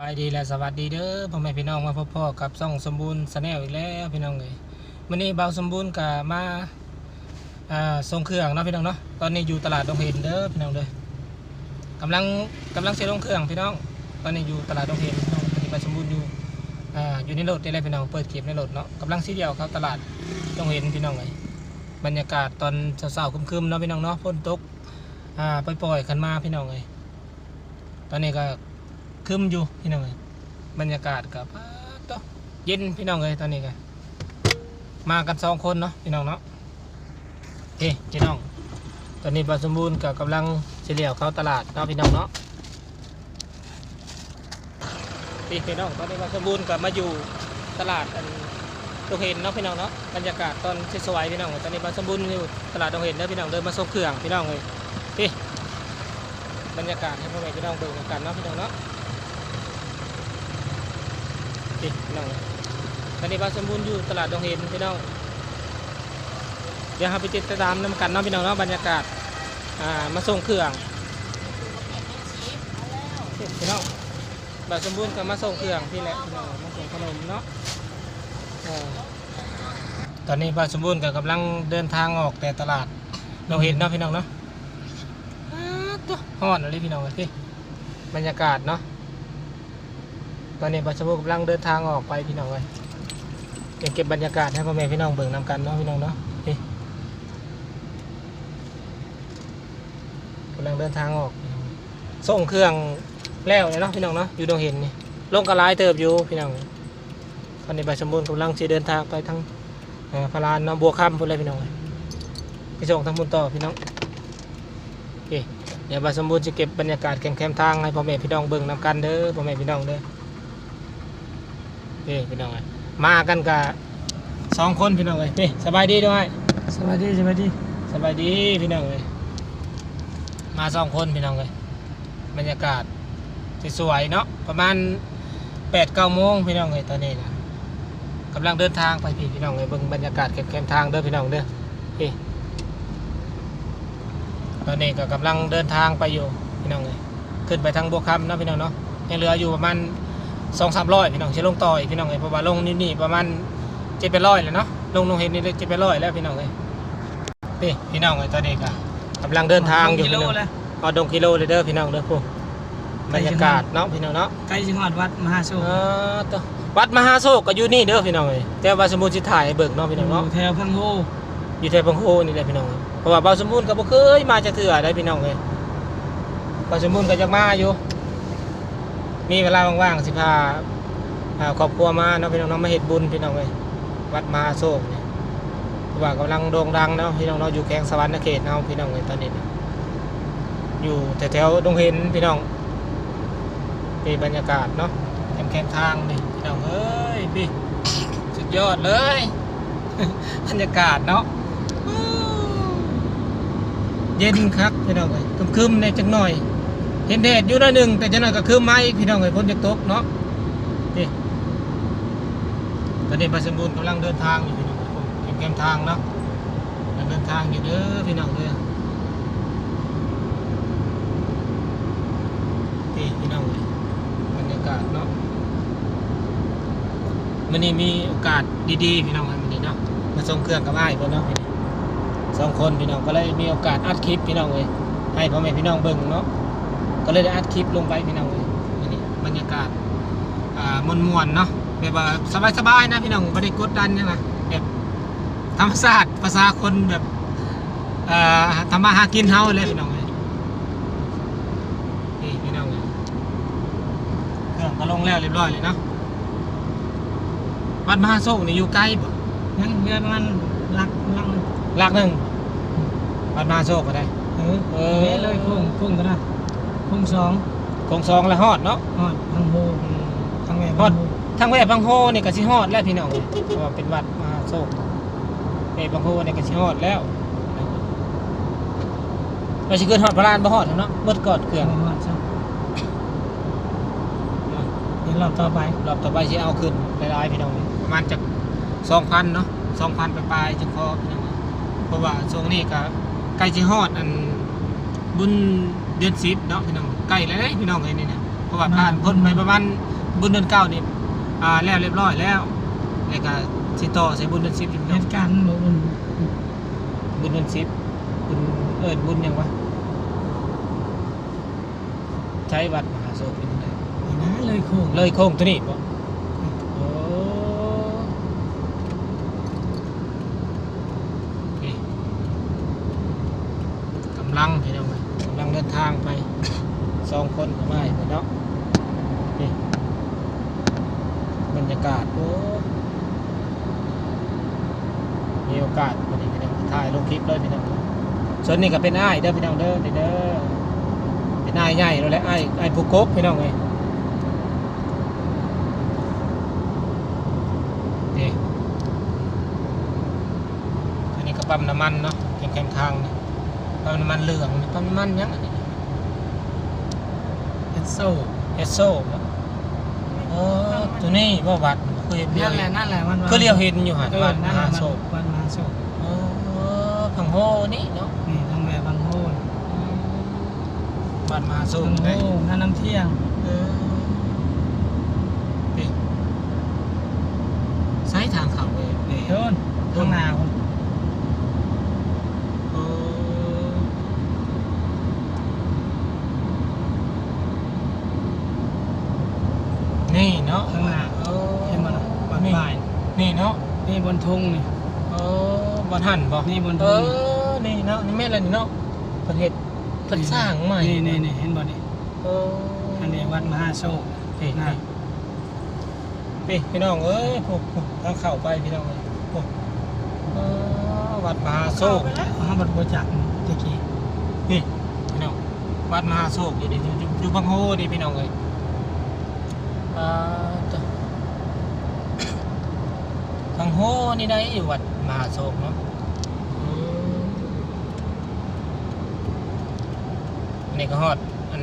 ไปดีและสวัสดีเด้อพ่อแม่พี่น้องมาพบพ่อกับซ่องสมบูรณ์สแนลอีกแล้วพี่น้องเลยวันนี้เบาสมบูรณ์กับมาอ่าส่งเครื่องเนาะพี่น้องเนาะตอนนี้อยู่ตลาดดงเห็นเด้อพี่น้องเด้อกำลังกำลังเสียลงเครื่องพี่น้อง ตอนนี้อยู่ตลาดดงเห็นพี่น้องปฏิบัติสมบูรณ์อยู่อ่าอยู่ในรถนี่แหละพี่น้องเปิดเก็บในรถเนาะกำลังสีเดียวครับตลาดดงเห็นพี่น้องเลยบรรยากาศตอนเช้าๆครึมๆเนาะพี่น้องเนาะฝนตกอ่าปล่อยๆขันมาพี่น้องเลยตอนนี้ก็ คึมอยู่พี่น้องเอ้ยบรรยากาศกับก็เย็นพี่น้องเลยตอนนี้กันมากันสองคนเนาะพี่น้องเนาะเฮ้พี่น้อง ตอนนี้บาสมบูรณ์กับกำลังเฉลี่ยวเข้าตลาดเนาะพี่น้องเนาะพี่พี่น้องตอนนี้บาสมบูรณ์กับมาอยู่ตลาดอันตงเห็นเนาะพี่น้องเนาะบรรยากาศตอนสวยพี่น้องตอนนี้บาสมบูรณ์อยู่ตลาดตงเห็นเนาะพี่น้องเดินมาส่งเครื่องพี่น้องเลยพี่บรรยากาศให้พ่อแม่พี่น้องดูกันเนาะพี่น้องเนาะ พี่น้องตอนนี้บ้านสมบูรณ์อยู่ตลาดดงเห็นพี่น้องเดี๋ยวเราไปติดตามน้ำกันเนาะพี่น้องเนาะบรรยากาศอ่ามาส่งเครื่องพี่น้องบ้านสมบูรณ์ก็มาส่งเครื่องพี่แหละพี่น้องมาส่งขนมเนาะเออตอนนี้บ้านสมบูรณ์ก็กำลังเดินทางออกแต่ตลาดดงเห็นเนาะพี่น้องเนาะอ้าวตัวฮ้อนเลยพี่น้องเลยพี่บรรยากาศเนาะ ตอนนี้บัชบุกำลังเดินทางออกไปพี่น้องเลยเก็บเก็บบรรยากาศให้พ่อแม่พี่น้องเบิ่งนำกันเนาะพี่น้องเนาะนี่กำลังเดินทางออก ส่งเครื่องแล้วเนาะพี่น้องเนาะอยู่ตรงเห็นนี่ลงกระไลายเติบอยู่พี่น้องตอนนี้บัชบุกำลังจะเดินทางไปทางพารานนาะบัวค่ำพุ่นเลยพี่น้องเลยไปส่งทางบุญต่อพี่น้องโอเคเดี๋ยวบัสมบูรณ์จะเก็บบรรยากาศแคมป์ทางให้พ่อแม่พี่น้องเบิ่งนำกันเด้อพ่อแม่พี่น้องเด้อ นี่พี่น้องเอ้ยมากันกับสองคนพี่น้องเลยนี่สบายดีด้วยสวัสดีสวัสดีสบายดีพี่น้องเลยมาสองคนพี่น้องเลยบรรยากาศที่สวยเนาะประมาณแปดเก้าโมงพี่น้องเลยตอนนี้นะกำลังเดินทางไปพี่พี่น้องเลยเบิ่งบรรยากาศแคมป์ทางเด้อพี่น้องเด้อพี่ตอนนี้ก็กำลังเดินทางไปอยู่พี่น้องเลยขึ้นไปทางบัวคำเนาะพี่น้องเนาะยังเหลืออยู่ประมาณ สองสามร้อยพี่น้องใช้ลงต่ออีกพี่น้องเลยเพราะว่าลงนี่นี่ประมาณเจ็ดเป็นร้อยแล้วเนาะลงลงเห็นนี่เจ็ดเป็นร้อยแล้วพี่น้องเลยนี่พี่น้องเลยตอนนี้ก็กำลังเดินทางอยู่กิพี่โลน้องแล้วพอดงกิโลเลยเด้อพี่น้องเด้อพวกบรรยากาศเนาะพี่น้องเนาะใกล้สิฮอดวัดมหาโศกเออตัววัดมหาโศกก็อยู่นี่เด้อพี่น้องเลยแต่ว่าสมบูรณ์สิถ่ายให้เบิกเนาะพี่น้องเนาะอยู่แถวพังโฮอยู่แถวบางโฮนี่แหละพี่น้องเอ้ยเพราะว่าเบาสมบูรณ์ก็บ่เคยมาจะเถื่อได้พี่น้องเลยเบาสมบูรณ์ก็จะมาอยู่ มีเวลาว่างๆสิพาครอบครัวมาเนาะพี่น้องมาเฮ็ดบุญพี่น้องเลยวัดมาโศกเนี่ยว่ากำลังโด่งดังเนาะพี่น้องเนาอยู่แขงสวรรค์เขตเนาะพี่น้องเลยตอนนี้อยู่แถวๆดงเห็นพี่น้องนี่บรรยากาศเนาะแคมป์ทางนี่พี่น้องเอ้ยพี่สุดยอดเลยบรรยากาศเนาะเย็นครับพี่น้องเลยคึมๆในจังหน่อย เห็นแดดอยู่หน้อยหนึ่งแต่จังหน่อยก็คือไม้พี่น้องเลยพ้นจากตกเนาะนี่ตอนนี้บัสมบูรณ์กำลังเดินทางอยู่พี่น้องเก็บแคมทางเนาะกำลังเดินทางอยู่เด้อพี่น้องเลยนี่พี่น้องเลยบรรยากาศเนาะมันนี่มีโอกาสดีๆพี่น้องครับมันนี้เนาะมาส่งเครื่องกับไอ้ายเพื่อนเนาะสองคนพี่น้องก็เลยมีโอกาสอัดคลิปพี่น้องเลยให้พ่อแม่พี่น้องเบิ่งเนาะ ก็เลยได้อัดคลิปลงไปพี่น้องเลยอันนี้บรรยากาศอ่ามวนมวนๆเนาะแบบว่าสบายๆนะพี่น้องไม่ได้กดดันนะแบบธรรมชาติภาษาคนแบบเอ่อทำมาหากินเฮาเลยพี่น้องเลยนี่พี่น้องเลยเครื่องก็ลงแล้วเรียบร้อยเลยเนาะวัดมหาโศกนี่อยู่ใกล้บ่ยังเดือนมันลักลังหลักหนึ่งวัดมหาโศกก็ได้เออเอเอออเลยโค้งโค้งกันนะโค้งสองคงซองและฮอดเนาะฮอดพังโฮทางแม่ฮอดพังโฮทางแวบางโฮนี่ก็สิฮอดแล้วพี่น้องเพราะว่าเป็นวัดมหาโศกแวบางโฮนี่ก็สิฮอดแล้วว่าสิขึ้นฮอดพระลานบ่ฮอดเนาะเบิดกอดเครื่องฮอดซะเดี๋ยวรอบต่อไปรอบต่อไปสิเอาขึ้นหลายๆพี่น้องประมาณจัก2,000เนาะ2,000ไปปลายๆจังพอพี่น้องเพราะว่าช่วงนี้ก็ใกล้สิฮอดอันบุญ เดือน10เนาะพี่น้องใกล้แล้วเด้พี่น้องเอ้ยนี่นะเพราะราะว่าผ่านพ้นไปประมาณบุญเดือนเก้านี่อ่าแล้วเรียบร้อยแล้วแล้วก็สิต่อใส่บุญเดือนสิบพี่เหน้องตุการณ์บ่อุ่นบุญเดือนสิบบุญเอิญบุญหยังวะใช้บัตรมหาโศกเป็นไงนี่นะเลยโค้งเลยโค้งตัวนี้บ่โอ้โอเคกำลังพี่น้องเอ้ยกำลังเดิน ทางไปสองคนก็ไม่ไปเนาะนี่บรรยากาศโอ้มีโอกาสวันนี้พี่น้องถ่ายลงคลิปเลยพี่น้องส่วนนี้ก็เป็นไอ้เด้อพี่น้องเด้อนี่เด้อเป็นไอ้ใหญ่แล้วแหละอ้ายอ้ผู้กบพี่น้องเอ้ยนี่อันนี้ก็ปั๊มน้ำมันเนาะแข็งๆทางนี่ปั๊มน้ำมันเหลืองนี่ปั๊มน้ำมันยังอันนี้ โซเอสโซ่เนาะเออตัวนี้บ่วัดเคยเห็นนั่นแหละนั่นแหละมันก็เรียวเห็นอยู่หันเออวัดมนั่นแหหาละโศกวันมหาโศกเออพังโฮนี่เนาะนี่ทางแม่บางโฮนวัดมหาโศกบางโฮได้นั่นน้ำเที่ยง เออนี่ใช้ทางเขาเลยนี่ โดนข้างหน้าคน เออนี่เนาะ ข้างหน้า เออ เห็นบ่ล่ะบน นี่ ป้าย นี่เนาะ นี่ บนธงนี่ เออบนหันบ่นี่บนเอธงอนี่เนาะนี่แม่นอะไรนี่เนาะประเทศเพิ่นสร้างใหม่นี่นี่นี่เห็นบ่นี่เอออันนี้วัดมหาโศกนี่นะนี่พี่น้องเอ้ยพวกพวกทางเข้าไปพี่น้องเอ้ยพวกเออวัดมหาโศกไปแล้วเขาบัดบ่จักนี่ตะกี้นี่พี่น้องวัดมหาโศกอยู่นี่อยู่อยู่อยู่บางโฮนี่พี่น้องเอ้ยอ่า จ้ะบางโฮนี่ได้อยู่วัดมหาโศกเนาะอืมอันนี้ก็ฮอดอัน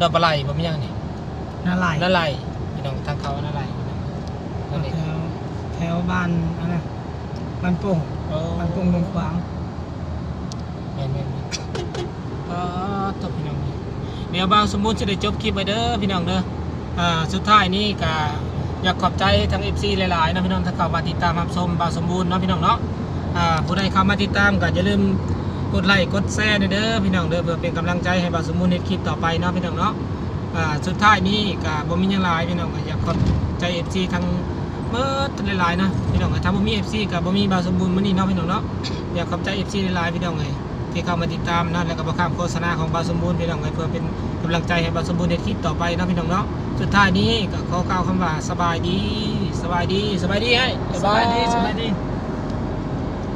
ดอกปลาไหลบ่มีหยังนี่นาไหลนั่นไหลพี่น้องทางเขานั่นไหลพี่น้องนั่นเองแถวแถวบ้านอันนั้นบ้านโป่งเออบ้านโป่งตรงขวางแม่นแม่นแม่นอ่าตบพี่น้องนี่เดี๋ยวบ่าวสมบูรณ์จะได้จบคลิปไปเด้อพี่น้องเด้ออ่าสุดท้ายนี้ก็ อยากขอบใจทั้ง FC หลายๆนะพี่น้องถ้าเข้ามาติดตามรับชมบ่าวสมบูรณ์เนาะพี่น้องเนาะอ่าผู้ใดเข้ามาติดตามก็อย่าลืมกดไลค์กดแชร์เด้อพี่น้องเด้อเพื่อเป็นกำลังใจให้บ่าวสมบูรณ์ในคลิปต่อไปเนาะพี่น้องเนาะอ่าสุดท้ายนี้ก็บ่มีหยังหลายพี่น้องก็อยากขอบใจ FC ทั้งเบิดหลายๆนะพี่น้องก็ถ้าบ่มี FC กับบ่มีบาวสมบูรณ์มื้อนี้เนาะพี่น้องเนาะอยากขอบใจ FC หลายๆพี่น้องเลย ที่เข้ามาติดตามนะแล้วก็ประคามโฆษณาของบาสมบูรณ์พี่น้องเลยเพื่อเป็นกำลังใจให้บาสมบูรณ์ในคลิปต่อไปนะพี่น้องเนาะสุดท้ายนี้ก็ขอกล่าวคำว่าสบายดีสบายดีสบายดีให้สบายดีสบายดี